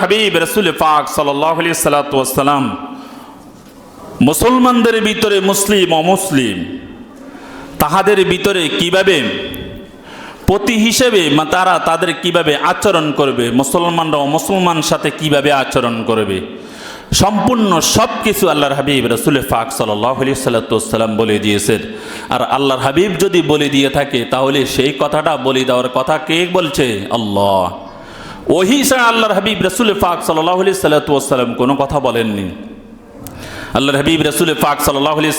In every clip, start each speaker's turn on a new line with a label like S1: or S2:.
S1: হাবিব রসুল পাক সাল্লাহ আলি সাল্লাম মুসলমানদের ভিতরে মুসলিম, অমুসলিম, তাহাদের ভিতরে কীভাবে প্রতি হিসেবে তারা তাদের কীভাবে আচরণ করবে, মুসলমানরা অমুসলমান সাথে কীভাবে আচরণ করবে, সম্পূর্ণ সব কিছু আল্লাহর হাবিব রসুল ফাক সাল্লাহ আলি সাল্লাম বলে দিয়েছেন। আর আল্লাহর হাবিব যদি বলে দিয়ে থাকে, তাহলে সেই কথাটা বলে দেওয়ার কথা কে বলছে? আল্লাহ। ওহি ছাড়া আল্লাহর হাবিব রসুল ফাক সাল্লাহ আলি সাল্লাম কোনো কথা বলেননি। আল্লাহর হাবিব রসুল ফাক সাল্লাহ আলি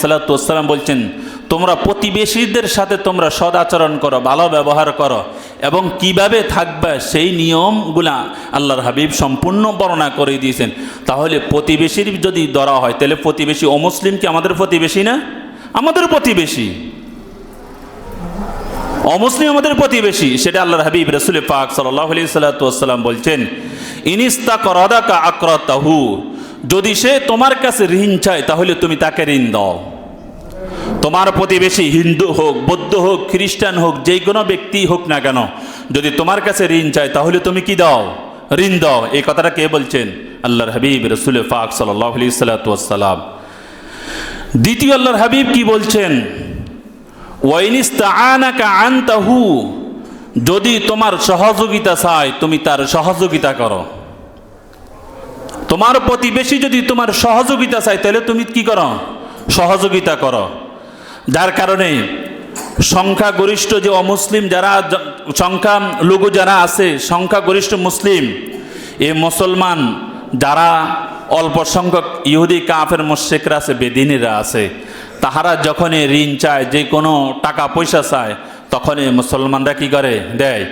S1: বলছেন, তোমরা প্রতিবেশীদের সাথে তোমরা সদাচরণ করো, ভালো ব্যবহার করো এবং কীভাবে থাকবে সেই নিয়মগুলা আল্লাহর হাবিব সম্পূর্ণ বর্ণনা করে দিয়েছেন। তাহলে প্রতিবেশীর যদি ধরা হয়, তাহলে প্রতিবেশী অমুসলিম কি আমাদের প্রতিবেশী না? আমাদের প্রতিবেশী। অমুসলিম আমাদের প্রতিবেশী, সেটা আল্লাহর হাবিব রসুল পাক সাল্লাহ আলি সাল্লাম বলছেন, ইনিস্তা করদাকা আক্রতাহু, যদি সে তোমার কাছে ঋণ চায়, তাহলে তুমি তাকে ঋণ দাও। তোমার প্রতিবেশী হিন্দু হোক, বৌদ্ধ হোক, খ্রিস্টান হোক যে কোনো ব্যক্তি হোক না কেন, যদি তোমার কাছে ঋণ চায়, তাহলে তুমি কি দাও? ঋণ দাও। এই কথাটা কে বলছেন? আল্লাহর হাবিব রসুল পাক সাল্লাহ আলি দ্বিতীয়, আল্লাহর হাবিব কি বলছেন? আনতাহু, যদি তোমার সহযোগিতা চায়, তুমি তার সহযোগিতা করো। তোমার প্রতিবেশী যদি তোমার সহযোগিতা চায়, তাহলে তুমি কি করো? সহযোগিতা করো। যার কারণে সংখ্যাগরিষ্ঠ যে অমুসলিম যারা সংখ্যা লঘু যারা আছে, সংখ্যাগরিষ্ঠ মুসলিম, এ মুসলমান যারা অল্প সংখ্যক ইহুদি, কাফের মোশেকরা আছে, বেদিনীরা আছে তাহারা যখনই ঋণ চায়, যে কোনো টাকা পয়সা চায়, তখনই মুসলমানরা কি করে? দেয়।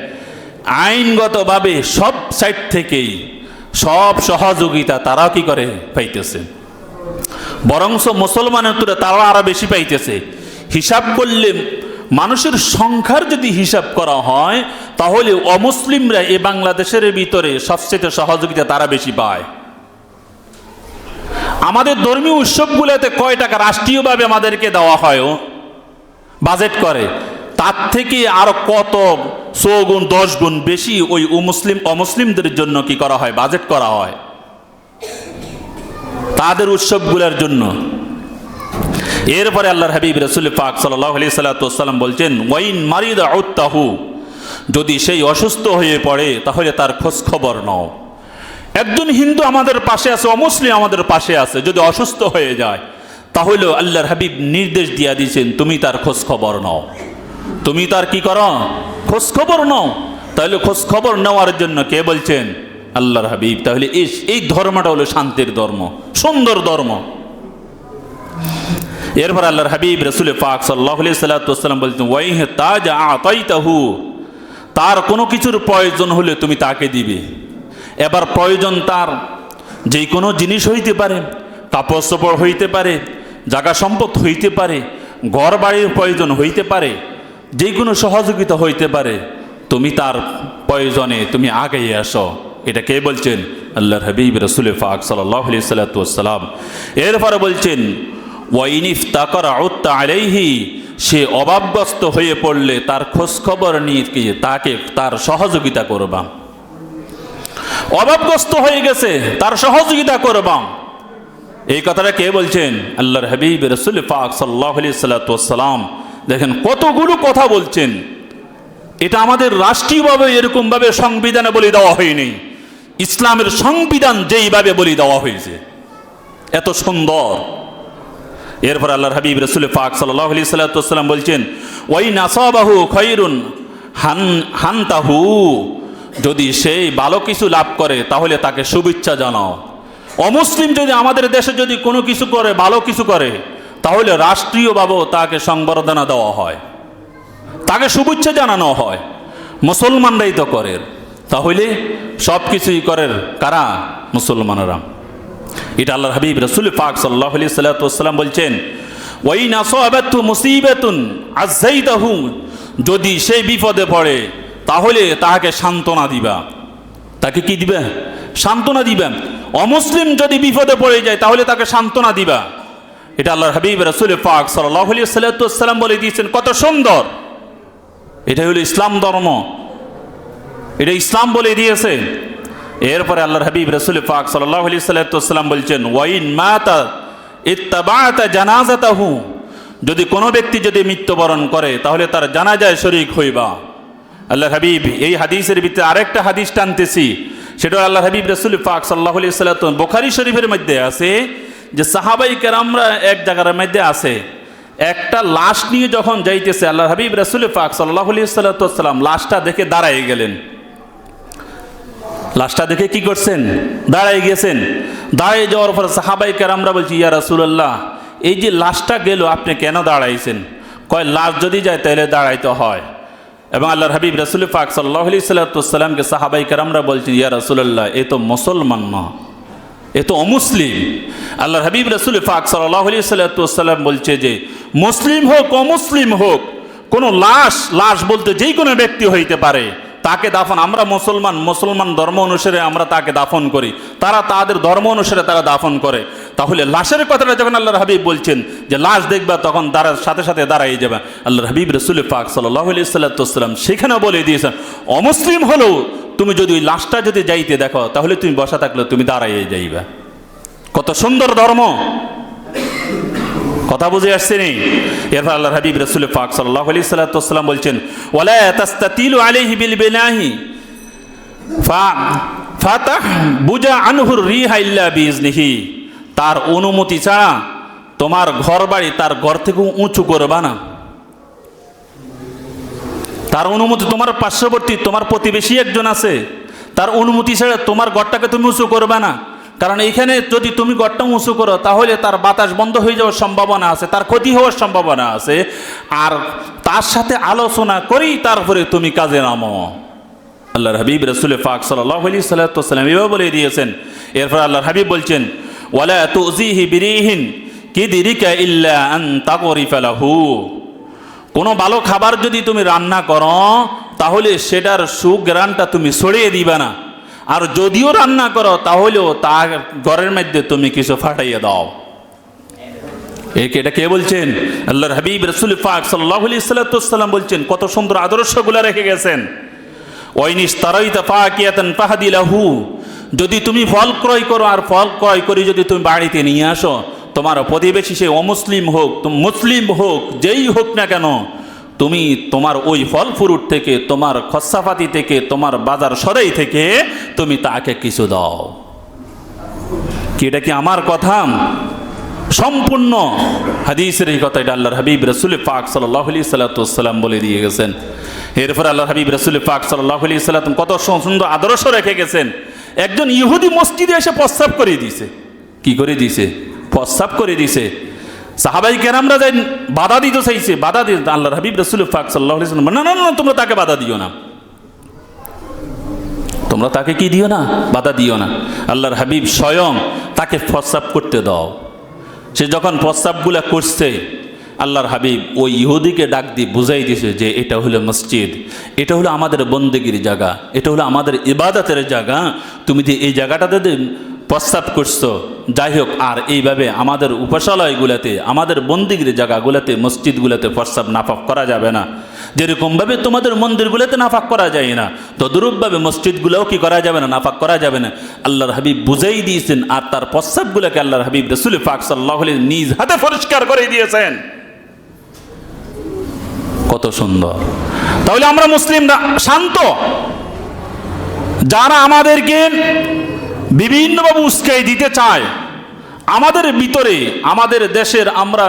S1: আইনগতভাবে সব সাইড থেকেই সব সহযোগিতা তারাও কি করে? পাইতেছে। বরংস মুসলমানের তুলে তারা আরও বেশি পাইতেছে। হিসাব করলে মানুষের সংখ্যার যদি হিসাব করা হয়, তাহলে অমুসলিমরা এ বাংলাদেশের ভিতরে সবচেয়ে সহযোগিতা তারা বেশি পায়। আমাদের ধর্মীয় উৎসবগুলোতে কয় টাকা রাষ্ট্রীয়ভাবে আমাদেরকে দেওয়া হয় বাজেট করে। তার থেকে আরও কত গুণ দশ গুণ বেশি ওই মুসলিম, অমুসলিমদের জন্য কি করা হয়? বাজেট করা হয়। তাদের উৎসবগুলোর জন্য। এরপরে আল্লাহর হাবিব রসুল পাক সাল্লাহ আলি সাল্লাম বলছেন, ওয়াইন মারিদ আউত্তাহু যদি সেই অসুস্থ হয়ে পড়ে তাহলে তার খোঁজ খবর নাও। একজন হিন্দু আমাদের পাশে আছে, অমুসলিম আমাদের পাশে আছে, যদি অসুস্থ হয়ে যায় তাহলে আল্লাহর হাবিব নির্দেশ দিয়া দিয়েছেন, তুমি তার খোঁজ খবর নাও। তুমি তার কি করো? খোঁজ খবর নাও। তাহলে খোঁজ খবর নেওয়ার জন্য কে বলছেন? আল্লাহর হাবিব। তাহলে এই এই ধর্মটা হলো শান্তির ধর্ম, সুন্দর ধর্ম। এরপর আল্লাহর হাবিব রসুল পাক সাল্লাহ সাল্লাম বলছেন, ওয়াইহ তাজ আতাইতাহু তার কোনো কিছুর প্রয়োজন হলে তুমি তাকে দিবে। এবার প্রয়োজন তার। যে কোনো জিনিস হইতে পারে কাপড় চোপড় হইতে পারে জাগা সম্পদ হইতে পারে ঘর বাড়ির প্রয়োজন হইতে পারে যে কোনো সহযোগিতা হইতে পারে, তুমি তার প্রয়োজনে তুমি আগেই আসো। এটা কে বলছেন? আল্লাহর হাবিব রসুল ফাক সাল্লাহ সাল্লাম এরপরে বলছেন ওয়াইনিফ তাকর আলাইহি সে অভাবগ্রস্ত হয়ে পড়লে তার খোঁজখবর নিয়ে তাকে তার সহযোগিতা করবা। অভাবগ্রস্ত হয়ে গেছে, তার সহযোগিতা করবাম। এই কথাটা কে বলছেন? আল্লাহর হাবিব, রসুল পাক সাল্লাহ সাল্লাম দেখেন কতগুলো কথা বলছেন। এটা আমাদের রাষ্ট্রীয়ভাবে এরকমভাবে সংবিধানে বলে দেওয়া হয়নি। ইসলামের সংবিধান যেইভাবে বলে দেওয়া হয়েছে। এত সুন্দর। এরপর আল্লাহর হাবিব, রসুল পাক সাল্লাহ আলি সাল্লাম বলছেন ওই নাসাবাহু খৈরুন হান, হানতাহু। যদি সেই ভালো কিছু লাভ করে, তাহলে তাকে শুভেচ্ছা জানাও। অমুসলিম যদি আমাদের দেশে যদি কোনো কিছু করে, ভালো কিছু করে, তাহলে রাষ্ট্রীয়ভাবেও তাকে সংবর্ধনা দেওয়া হয়। তাকে শুভেচ্ছা জানানো হয়। মুসলমানরাই তো করে তাহলে সব কিছুই করেন কারা? মুসলমানরা। এটা আল্লাহ হাবিব, রসুল পাক সাল্লাহ আলি সাল্লাম বলছেন ওই নাসু মুসিবেতুন আজাইতাহু যদি সেই বিপদে পড়ে তাহলে তাহাকে সান্ত্বনা দিবা। তাকে কি দিবে? সান্ত্বনা দিবেন। অমুসলিম যদি বিপদে পড়ে যায়, তাহলে তাকে সান্ত্বনা দিবা। এটা আল্লাহর হাবিব রসুল পাক সাল্লাহ সাল্লাম বলে দিয়েছেন, কত সুন্দর! এটা হলো ইসলাম ধর্ম। এটা ইসলাম বলে দিয়েছে। এরপরে আল্লাহর হাবিব রসুল পাক সাল্লাহ সাল্লাম বলছেন, ওয়াইন মাতা ইত্তাবাতা জানাজাতাহু যদি কোনো ব্যক্তি যদি মৃত্যুবরণ করে, তাহলে তার জানাজায় শরিক হইবা। আল্লাহ হাবিব, এই হাদিসের ভিতরে আরেকটা হাদিস টানতেছি। সেটা আল্লাহ হাবিব রসুল পাক সাল্লাহ আলি বোখারি শরীফের মধ্যে আছে যে সাহাবাই কেরামরা এক জায়গার মধ্যে আছে। একটা লাশ নিয়ে যখন যাইতেছে আল্লাহ হাবিব রসুল পাক সাল্লাহ আলি লাশটা দেখে দাঁড়াই গেলেন। লাশটা দেখে কি করছেন? দাঁড়াই গেছেন। দাঁড়াই যাওয়ার পর সাহাবাই কেরামরা বলছি, ইয়া রাসুলাল্লাহ, এই যে লাশটা গেল, আপনি কেন দাঁড়াইছেন? কয়, লাশ যদি যায় তাহলে দাঁড়াইতে হয়। এবং আল্লাহর হাবিব রসুল পাক সাল্লাহ সাল্লাতামকে সাহাবাই কেরামরা বলছেন, ইয়া রাসুলাল্লাহ, এ তো মুসলমান না। এ তো অমুসলিম। আল্লাহর হাবিব রসুল পাক সাল্লাহ সাল্লাতাম বলছে যে, মুসলিম হোক, অমুসলিম হোক, কোনো লাশ লাশ বলতে যেই কোনো ব্যক্তি হইতে পারে, তাকে দাফন, আমরা মুসলমান মুসলমান ধর্ম অনুসারে আমরা তাকে দাফন করি। তারা তাদের ধর্ম অনুসারে তারা দাফন করে। তাহলে লাশের কথাটা যখন আল্লাহর হাবিব বলছেন, যে লাশ দেখবা তখন দাঁড়ার সাথে সাথে দাঁড়াই যাবে। আল্লাহর হাবিব রসুল পাক সাল্লাহ আলি সাল্লাতাম সেখানেও বলে দিয়েছেন, অমুসলিম হলেও তুমি যদি ওই লাশটা যদি যাইতে দেখো, তাহলে তুমি বসা থাকলে তুমি দাঁড়াইয়ে যাইবা। কত সুন্দর ধর্ম। কথা বুঝে আসছে নি? এরপর আল্লাহ হাবিব রসুল পাক সাল্লাহ আলি সাল্লাম বলছেন ওলা তাস্তাতিলু বিল ফা ফাতাহ বুজা আনহুর রিহা ইল্লা বিজনিহি তার অনুমতি ছাড়া তোমার ঘর বাড়ি তার ঘর থেকে উঁচু করবা না। তার অনুমতি তোমার পার্শ্ববর্তী, তোমার প্রতিবেশী একজন আছে। তার অনুমতি ছাড়া তোমার ঘরটাকে তুমি উঁচু করবে না। কারণ এইখানে যদি তুমি ঘরটা উঁচু করো, তাহলে তার বাতাস বন্ধ হয়ে যাওয়ার সম্ভাবনা আছে, তার ক্ষতি হওয়ার সম্ভাবনা আছে। আর তার সাথে আলোচনা করেই তারপরে তুমি কাজে নামো। আল্লাহর হাবিব রসুল ফাক সাল্লাহ আলি সাল্লাম এভাবে বলে দিয়েছেন। এরপর আল্লাহর হাবিব বলছেন ওয়ালা তুজিহি বিরিহিন কি দিরিকা ইল্লা আন তাগরিফালাহু কোনো ভালো খাবার যদি তুমি রান্না করো, তাহলে সেটার সুগ্রানটা তুমি ছড়িয়ে দিবে না। আর যদিও রান্না করো, তাহলেও তার ঘরের মধ্যে তুমি কিছু ফাটাইয়ে দাও। এটা কে বলছেন? আল্লাহর হাবিব রসুল পাক সাল্লাহ সাল্লাম বলছেন, কত সুন্দর আদর্শগুলো রেখে গেছেন। ওইনিস তারাইতা ফাকিয়াতান ফাহাদিলাহু যদি তুমি ফল ক্রয় করো আর ফল ক্রয় করে যদি তুমি বাড়িতে নিয়ে আসো, তোমার প্রতিবেশী সে অমুসলিম হোক মুসলিম হোক, যেই হোক না কেন, তুমি তোমার ওই ফল ফ্রুট থেকে, তোমার খসাফাতি থেকে, তোমার বাজার সদাই থেকে তুমি তাকে কিছু দাও। কি এটা কি আমার কথা? সম্পূর্ণ হাদিসের এই কথা এটা আল্লাহর হাবিব রসুল পাক সাল্লাহ আলি সাল্লাতাম বলে দিয়ে গেছেন। এরপর আল্লাহ হাবিব রসুল পাক সাল্লাহ আলি সাল্লাম কত সুন্দর আদর্শ রেখে গেছেন। একজন ইহুদি মসজিদে এসে প্রস্তাব করে দিয়েছে। কি করে দিয়েছে? প্রস্তাব করে দিয়েছে। সাহাবাই কেরামরা যাই বাধা দিতে চাইছে, বাধা দিয়ে আল্লাহ হাবিব রসুল পাক সাল্লাহ না না না তোমরা তাকে বাধা দিও না। তোমরা তাকে কি দিও না? বাধা দিও না। আল্লাহর হাবিব স্বয়ং তাকে প্রস্তাব করতে দাও। সে যখন প্রস্তাবগুলো করছে আল্লাহর হাবিব ওই ইহুদিকে ডাক দিয়ে বুঝাই দিছে যে এটা হলো মসজিদ, এটা হলো আমাদের বন্দেগির জায়গা, এটা হলো আমাদের ইবাদতের জায়গা। তুমি যে এই জায়গাটাতে প্রস্তাব করছ, যাই হোক, আর এইভাবে আমাদের উপাসালয়গুলোতে আমাদের বন্দিগির জায়গাগুলোতে, মসজিদগুলোতে প্রস্তাব নাফাক করা যাবে না। যেরকমভাবে তোমাদের মন্দিরগুলোতে নাফাক করা যায় না, তদরূপভাবে মসজিদগুলোও কি করা যাবে না, নাফাক করা যাবে না। আল্লাহর হাবিব বুঝাই দিয়েছেন আর তার প্রস্তাবগুলোকে আল্লাহর হাবিব রসুল ফাক সাল্লাহ নিজ হাতে পরিষ্কার করে দিয়েছেন। কত সুন্দর। তাহলে আমরা মুসলিমরা শান্ত। যারা আমাদেরকে বিভিন্নভাবে উস্কাই দিতে চায়, আমাদের ভিতরে, আমাদের দেশের আমরা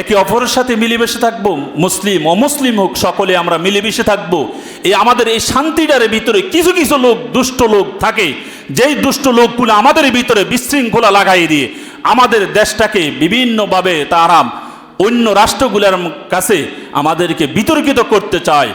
S1: একে অপরের সাথে মিলেমিশে থাকব, মুসলিম, অমুসলিম হোক, সকলে আমরা মিলেমিশে থাকব। এই আমাদের এই শান্তিটার ভিতরে কিছু কিছু লোক, দুষ্ট লোক থাকে। যেই দুষ্ট লোকগুলো আমাদের ভিতরে বিশৃঙ্খলা লাগাই দিয়ে আমাদের দেশটাকে বিভিন্নভাবে তারা অন্য রাষ্ট্রগুলোর কাছে আমাদেরকে বিতর্কিত করতে চায়।